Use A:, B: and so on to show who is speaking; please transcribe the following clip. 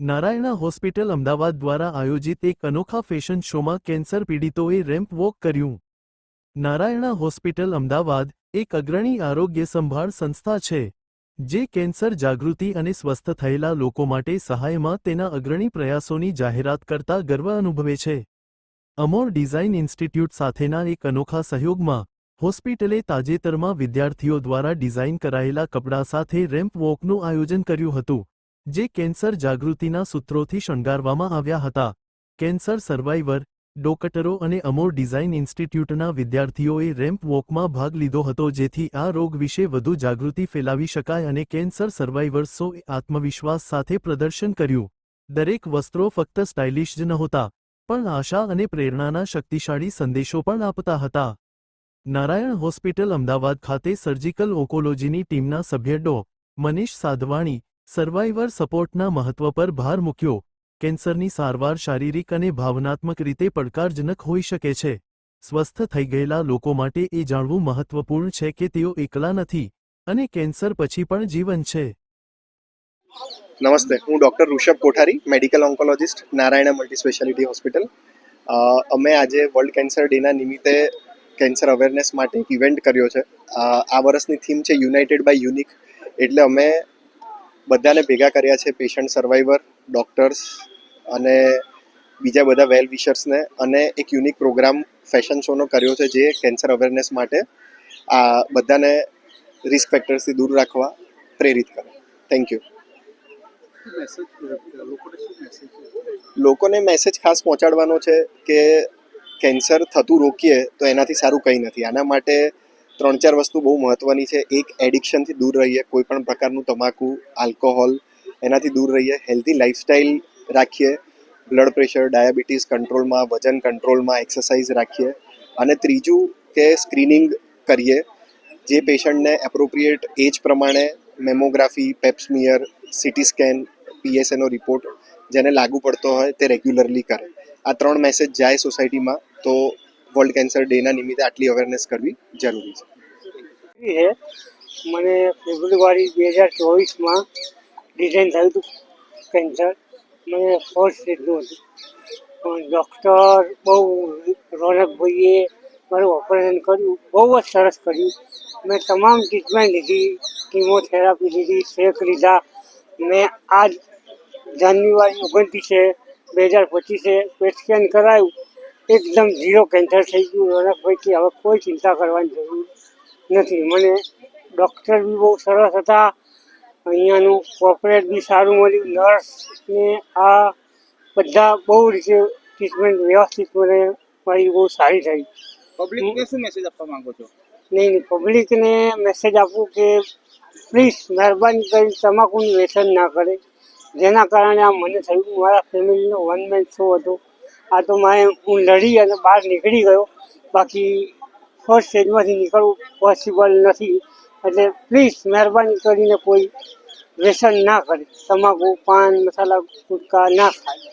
A: Narayana hospital Ahmedabad દ્વારા આયોજિત એક અનોખા ફેશન શોમાં કેન્સર પીડિતોએ રેમ્પ વોક કર્યું. નારાયણા હોસ્પિટલ અમદાવાદ એક અગ્રણી આરોગ્ય સંભાળ સંસ્થા છે, જે કેન્સર જાગૃતિ અને સ્વસ્થ થયેલા લોકો માટે સહાયમાં તેના અગ્રણી પ્રયાસોની જાહેરાત કરતા ગર્વ અનુભવે છે. અમોર ડિઝાઇન ઇન્સ્ટિટ્યૂટ સાથેના એક અનોખા સહયોગમાં હોસ્પિટલે તાજેતરમાં વિદ્યાર્થીઓ દ્વારા ડિઝાઇન કરાયેલા કપડાં સાથે રેમ્પ વોકનું આયોજન કર્યું હતું. જે કેન્સર જાગૃતિના સૂત્રોથી શણગારવામાં આવ્યા હતા. કેન્સર સર્વાઈવર ડોકટરો અને અમોર ડિઝાઇન ઇન્સ્ટિટ્યૂટના વિદ્યાર્થીઓએ રેમ્પ વોકમાં ભાગ લીધો હતો જેથી આ રોગ વિશે વધુ જાગૃતિ ફેલાવી શકાય અને કેન્સર સર્વાઈવર્સોએ આત્મવિશ્વાસ સાથે પ્રદર્શન કર્યું. દરેક વસ્ત્રો ફક્ત સ્ટાઇલિશ જ નહોતા, પણ આશા અને પ્રેરણાના શક્તિશાળી સંદેશો પણ આપતા હતા. નારાયણ હોસ્પિટલ અમદાવાદ ખાતે સર્જિકલ ઓકોલોજીની ટીમના સભ્ય ડો. મનીષ સાધવાણી સર્વાઈવર સપોર્ટના મહત્વ પર ભાર મૂક્યો. કેન્સરની સારવાર શારીરિક અને ભાવનાત્મક રીતે પડકારજનક હોઈ શકે છે. સ્વસ્થ થઈ ગયેલા લોકો માટે એ જાણવું મહત્વપૂર્ણ છે કે તેઓ એકલા નથી અને કેન્સર પછી પણ જીવન છે.
B: નમસ્તે, હું doctor Rishabh Kothari, medical oncologist, Narayana multi speciality hospital. અમે આજે વર્લ્ડ કેન્સર ડેના નિમિત્તે કેન્સર અવેરનેસ માટે ઇવેન્ટ કર્યો છે. આ વર્ષની થીમ છે યુનાઇટેડ બાય યુનિક. એટલે અમે બધાને ભેગા કર્યા છે પેશન્ટ સર્વાઈવર ડૉક્ટર્સ અને બીજા બધા વેલ વિશર્સને અને એક યુનિક પ્રોગ્રામ ફેશન શોનો કર્યો છે જે કેન્સર અવેરનેસ માટે આ બધાને રિસ્ક ફેક્ટર્સથી દૂર રાખવા પ્રેરિત કરે. થેન્ક યુ લોકોને મેસેજ ખાસ પહોંચાડવાનો છે કે કેન્સર થતું રોકીએ તો એનાથી સારું કંઈ નથી. આના માટે ત્રણ ચાર વસ્તુ બહુ મહત્ત્વની છે. એક, એડિક્શનથી દૂર રહીએ, કોઈ પણ પ્રકારનું તમાકુ, આલ્કોહોલ, એનાથી દૂર રહીએ, હેલ્ધી લાઈફસ્ટાઈલ રાખીએ, બ્લડ પ્રેશર, ડાયાબિટીસ કંટ્રોલમાં, વજન કંટ્રોલમાં, એક્સરસાઇઝ રાખીએ. અને ત્રીજું કે સ્ક્રીનિંગ કરીએ, જે પેશન્ટને એપ્રોપ્રિએટ એજ પ્રમાણે mammography pap smear CT scan પીએસએનો report જેને લાગુ પડતો હોય તે રેગ્યુલરલી કરે. આ ત્રણ મેસેજ જાય સોસાયટીમાં, તો વર્લ્ડ કેન્સર ડેના નિમિત્તે આટલી અવેરનેસ કરવી જરૂરી છે.
C: મને ફેબ્રુઆરી બે હજાર ચોવીસમાં ડિઝાઇન થયું હતું કેન્સર મને ફર્સ્ટ સ્ટેજનું હતું. પણ ડૉક્ટર બહુ રોનકભાઈએ મારું ઓપરેશન કર્યું, બહુ જ સરસ કર્યું. મેં તમામ ટ્રીટમેન્ટ લીધી કીમોથેરાપી લીધી, શેક લીધા. મેં આજ જાન્યુઆરી ઓગણત્રીસે, બે હજાર પચીસે પેટ સ્કેન કરાયું. એકદમ ઝીરો કેન્સર થઈ ગયું અને કે હવે કોઈ ચિંતા કરવાની જરૂર નથી. મને ડૉક્ટર બી બહુ સરસ હતા. અહીંયાનું કોર્પોરેટ બી સારું મળ્યું. નર્સ ને આ બધા બહુ રીતે ટ્રીટમેન્ટ વ્યવસ્થિત મને મારી બહુ સારી થઈ.
D: પબ્લિકને શું મેસેજ આપવા માંગો છો?
C: નહીં નહીં પબ્લિકને મેસેજ આપું કે પ્લીઝ મહેરબાની કરી તમાકુનું વ્યસન ના કરે. જેના કારણે આ મને થયું. મારા ફેમિલીનો વન મેન શો હતો. આ તો મારે હું લડી અને બહાર નીકળી ગયો. બાકી ફર્સ્ટ સ્ટેજમાંથી નીકળવું પોસિબલ નથી. એટલે પ્લીઝ મહેરબાની કરીને કોઈ વ્યસન ના કરે. તમાકુ, પાન, મસાલા, ગુટકા ના ખાય.